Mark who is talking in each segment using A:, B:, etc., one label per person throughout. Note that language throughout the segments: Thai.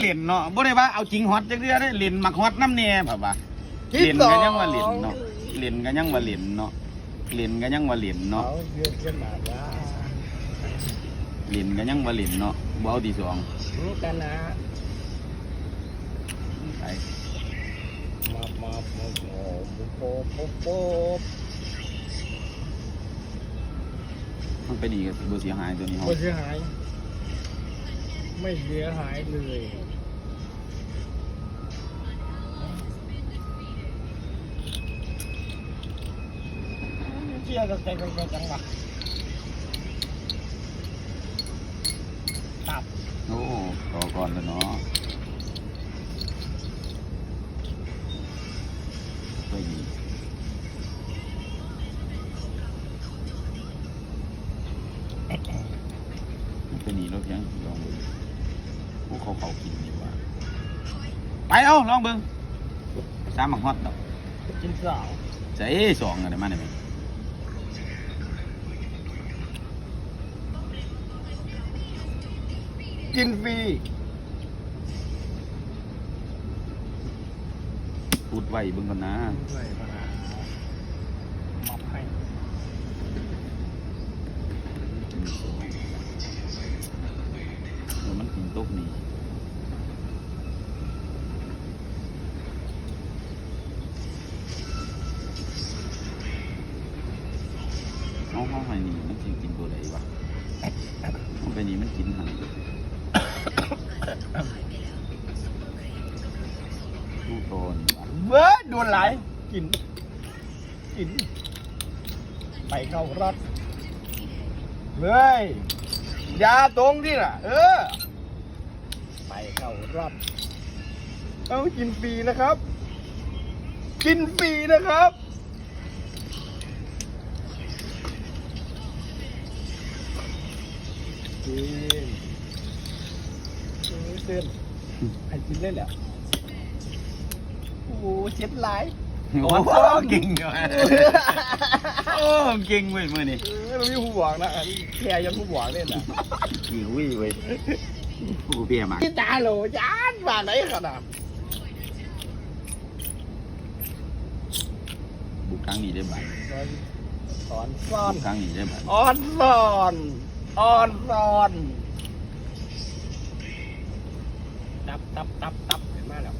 A: เล่นเนาะบ่ได้ว่าเอาจริงฮอตจักเทื่อเด้เล่นมักฮอตน้ำแน่แบบว่าเล่นก็ยังว่าเล่นเนาะเล่นก็ยังว่าเล่นเนาะเล่นก็ยังว่าเล่นเนาะ
B: เอาเยอะขนาดว่า
A: เล่นก็ยังว่าเล่นเนาะบ่เอาที่สอง
B: นี่กันนะ
A: ไป
B: มามามาโอ้โหโป๊ะโป๊ะ
A: มันไปนี่ก็สิบ่เสียหายตัวนี้เฮา
B: ไม่เสียหาย ไม่เสียหายเลยเชียร์กันใจกันจังหวะตับ
A: โอ้ต่อก่อนแล้วเนาะไปนี่ ไปเอาลองเบิ่งสามมักฮอตดอก
B: กินสาว
A: ใส่สองอะไรมาได้ไหม
B: กินฟรี
A: พูดไว้เบิ่งก่อนนะ
B: ไม่ปัญหามับให้
A: เออมันกินตกนี่ ลูกโตน
B: เว้ยโดนไหลายกิน กิน ไปเข้ารถเว้ยยาตรงที่น่ะ เออ ไปเข้ารถเอากินฟรีนะครับ กินฟรีนะครับ กินกินเต้นให้กินเล่นแหละโอ้โหเจ็ดหลาย
A: โอ้โหเก่งเลยโอ้เก่งเว้ยมือนี่
B: เออมันมีผู้บอกนะอันแค่ยังผู้บอกเล่นอะ
A: กี่วิ่เว้ยผู้เปียมาก
B: พี่ตาโหลจานว่าไหนขนาด
A: บุกครั้งนี้ได้บ่าย
B: สอนซ่อน
A: บุกครั้งนี้ได้บ่าย
B: อ่อนซ่อน อ่อนซ่อนตับตับตับตับเห็นไหมแล้ว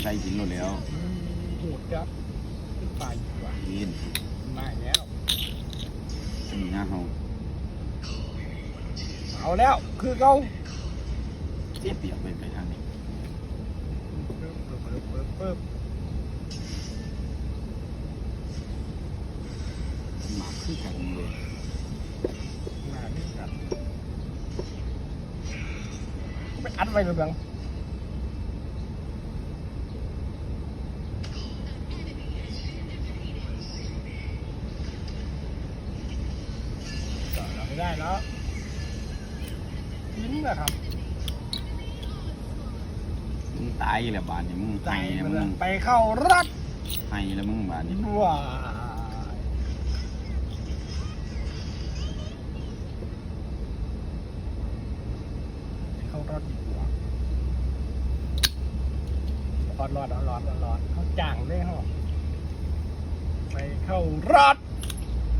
A: ใส่กินหมดแล้ว
B: อืมหูดครับขึ้นไปดีกว่า
A: กิน
B: มาแล้ว
A: มีหน้าเฮา
B: เอาแล้ว คือเขา
A: เสียเปรียบไปไปทางนี้
B: ปึ๊บปึ๊บปึ๊บปึ๊บปึ๊บ
A: หมาคือกันเลย
B: ไปอัดไว้หรือเปล่าจอดเราไม่ได้แล้วยิ้มนะครับ
A: มึงตายแล้วบาดนี่มึง
B: ใจ
A: ไห้แล้ว
B: มัน
A: มึ
B: อะ
A: ง
B: ไปเข้ารัด
A: ไห้แล้วมึงบาดนี่
B: ว้ายเข้ารอดดีกว่า ร้อนร้อนร้อนร้อนร้อนเขาจ่างได้หรอไปเข้ารอด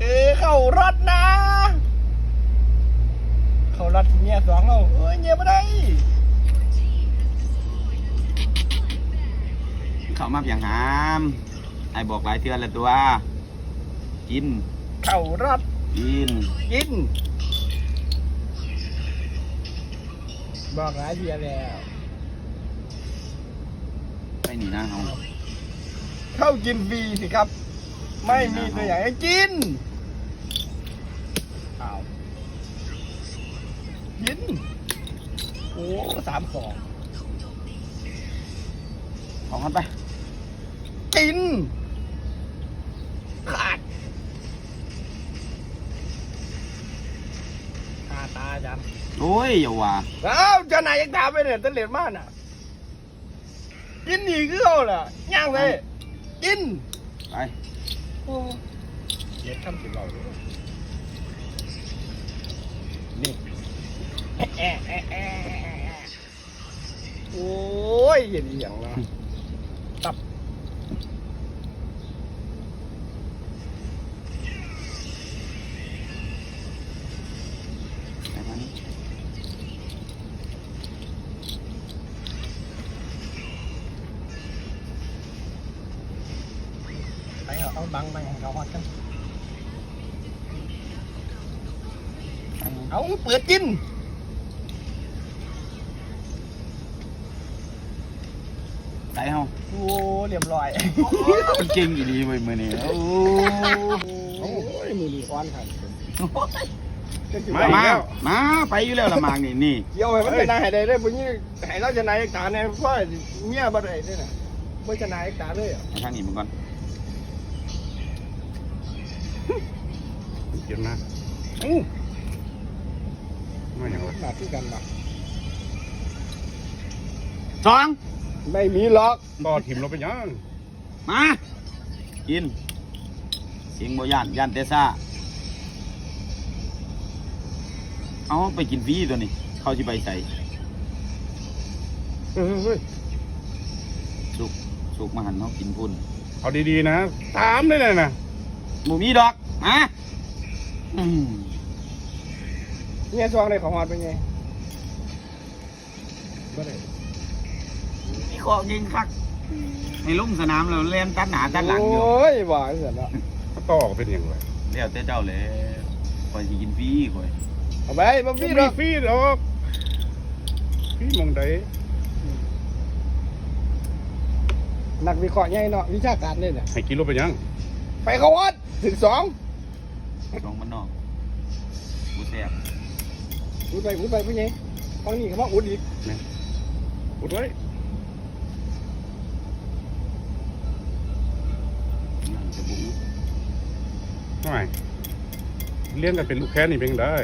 B: เออเข้ารอดนะ เข้ารอดเงียสองเราเอ้ยเงียไม่ได้
A: เข้ามาเพียงหามไอ้บอกหลายเทือนแล้วตัว กิน
B: เข้ารอด
A: กิน
B: กิน บอกหลายเทียแล้ว
A: ไปนี่หน้าเฮา
B: เข้ากินฟรีสิครับ ไม่มีตัวอย่างให้กินอ้าวกิน โอ้สามของ
A: ของกันไป
B: กิน ขาดตาตาจัน
A: โอ้ยอย่าว่า
B: อ้าวเจ้านายยังตามไปเนี่ยตั้งเหรียญมากน่ะ กินอีกคือเอาล่ะย่างไปกิน
A: ไป
B: โอ้เย็ดคำสิบเราเลยนี่โอ้ยเห็นอีหยังล่ะ บังไปให้เขาฮอดกัน
A: ไปทางนี้
B: เอาเปิดกิน
A: ไปเฮา
B: โอ้เรียบร้อย
A: มันเก่งอีหลีเว้ยมื้อนี้โอ้
B: โอ้ยมือดีอ่อนครับ
C: มาอีก
A: มา
C: แล้ว
A: มาไปอยู่แล้วละมางนี่นี่
B: เกี่ยวให้มันชนะให้ได้เลยพวกนี้ให้เราชนะเอกตาเนี่ยเพราะเมียบ่ได้เด้น่ะบ่ชนะเอกตาเลยอะ
A: ไปทางนี้มันก่อน
C: เขียนมาอู้มาอย่างไร
B: หน้าที่กันบ่
A: สอง
B: ไม่มีหรอก
C: ต่อถิ่มเราไปยัง
A: มากินเสียงบ่ย่านย่านแต่ซ่าเอาไปกินฟรีตัวนี้ เขาสิไปใส่
C: เฮ้ยเฮ้ย
A: สุกสุกมาหันเขากินพุ่น
C: เอาดีๆนะ ตามได้เลยนะ
A: หมูมีดอกมาอืม
B: เนี่ยซองได้ของฮอดเป็นไงบ่ได้
A: นี่ขอยิงคักในลุ่มสนามเราเล่นตัดหนาตัดหลังอยู่
B: โอ้ยว่าเสร็จแล้ว
C: ต่อก็เป็นอย่างไร
A: เดี๋ยวแต่เจ้าเลยคอยสิกินฟรีคอย
B: เอาไปบ่มี
C: มี
B: หรอก
C: ฟรีดอกฟรีมองใด
B: นักวิเคราะห์ใหญ่เนาะวิชาการเลยเนี่ย
C: ให้กินรถไปยัง
B: ไปเขาวัด ถึงสอง
A: ลองมันนอกกูแซ่บ
B: อุดไปอุดไปพี่ไงฟังนี่เขาว่าอุดอีก
C: อุดไว้
A: นั่นจะบู
C: ทำไมเลี้ยงกันเป็นลูกแค้นนี่เป็นได้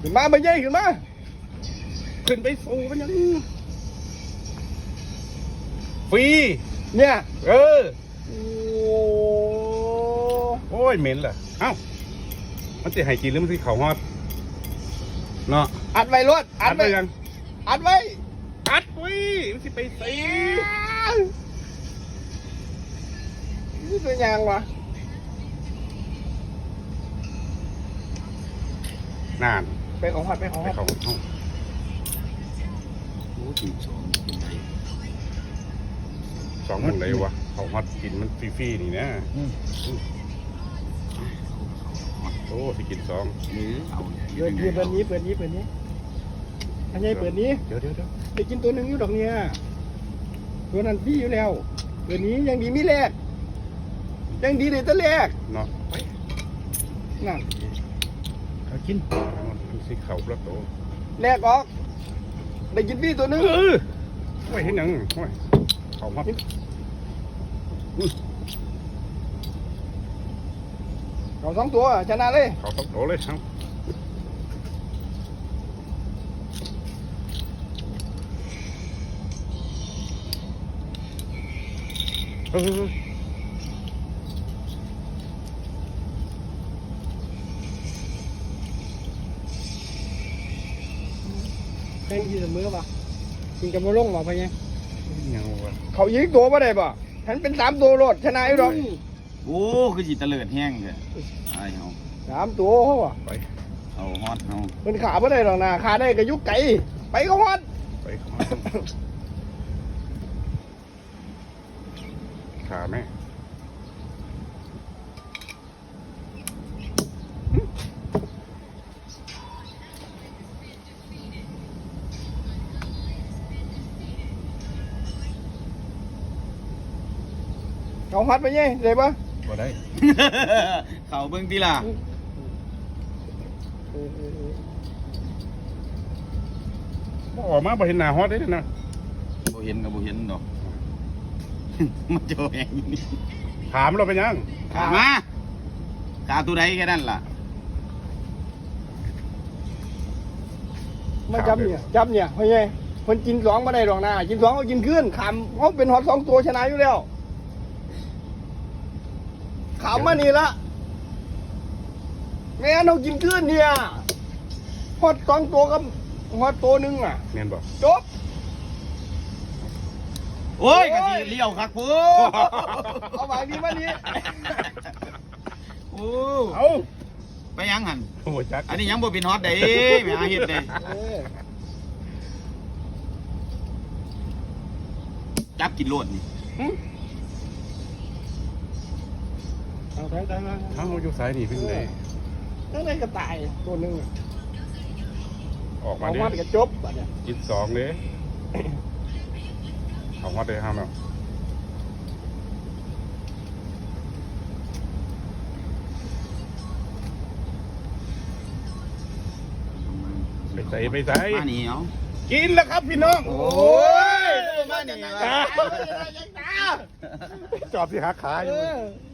B: ขึ้นมาไม่ใหญ่ขึ้นมา
C: ขึ้นไปสูงเป็นยังฟรี
B: เนี่ย
C: เออ
B: โอ้
C: โอ้ยเหม็นล่ะเอ้ามันจะให้กินหรือมันสิเข่าฮอดเนาะ
B: อัดไว้รถอั
C: อั
B: ด
C: ด
B: ไว้
C: ไปยัง
B: อัดไว้
C: อัดวิมันสิไปใส่
B: นี่ตัวอยางวะ
C: นาน
B: ไปของหัดไปของ
C: ให้
B: หัด
C: เขาเอา
A: โอ้ตีสองเป็นไร
C: สองหมองไหนวะ เขาฮอดกินมันฟรีๆนี่นะโอ้สิกินสอง
A: หรือเอา
B: เปิดนี้เปิดนี้เปิดนี้เปิดนี้อันนี้เปิดนี้
C: เดี๋ยวเดี๋ยวเดี๋ยว
B: ไปกินตัวหนึ่งอยู่ดอกเนี่ยตัวนั้นพี่อยู่แล้วเปิดนี้ยังดีมีแรกยังดีเลยตัวแรก
C: เนาะไป
B: นั่น
C: เอากินมันสิเข่าประตู
B: แรกออกได้กินพี่ตัวหนึ่ง
C: เออโอ้ยเห็นหยังโอ้ยเขาฮอด
B: เราสองตั วชนะเลย
C: เขาต้องโตเลยครับเออ
B: แข่งที่เสม อป่ะกินกับมาลงป่ะไปไง
C: ยังวะ
B: เขายิงตัวมาได้ป่ะฉันเป็นสามตัวโลดชนะอยู่ดอก
A: โอ้คือจิตเตลิดแห้งเลยไอ้เอา
B: สามตัวเขาอะ
C: ไป
A: เอาฮอตเอา
B: มันขาไม่ได้หรอกนะขาได้ก็ยุกไก่ไปเขาฮอด
C: ไปเขาขาแม่
B: เขาฮอดไปไงได้ป่ะ
C: บ่ได้
A: เขาเบิ่งทีล่ะ
C: บ่ออกมาบ่เห็นหน้าฮอตได้นะ
A: บ่เห็นกับบ่เห็นดอก มันจะแหงอยู่นี่
C: ถามเราไปยัง
A: ขามาขาตัวใดแค่นั้นล่ะ
B: มาจับเนี่ยจับเนี่ยไปไงคนกินสองมาได้หรอกนะกินสองก็กินขึ้นขามเขาเป็นฮอตสองตัวชนะอยู่แล้ว ขามมานี่ละแม่นเรากินขึ้นเนี่ยฮอตสองตัวกับฮอตตัวหนึงอะ
C: แม่นบอก
B: จบ
A: โอ้ยกะสิเลี้ยวคักพู
B: เอาบางนี้มานี่
A: โอ้
B: เอา
A: ไปยังหัน
C: โอ้โหจัก
A: อันนี้ยังบ่เป็นฮอตได้แม่หาเฮ็ดได้
B: เออ
A: จับกินโลดนี่
B: เอาแทงแทงแทง
C: เอ้าอยู่สายนี่เป็นไง
B: นั่นไงกระต่ายตัวหนึงอะ
C: ออกมา
B: เอา
C: ดิ
B: มาเดี๋ยวก็จบบัดเนี่ย
C: กินสองเลยเอาฮอตเลยห้ามแล้วไปใส่ไปใส่
A: มานี่เอา
C: กินแล้วครับพี่น้อง
A: โอ้ยมานี่วะ
C: จอบสิหาขาอ
B: เอยู่ อ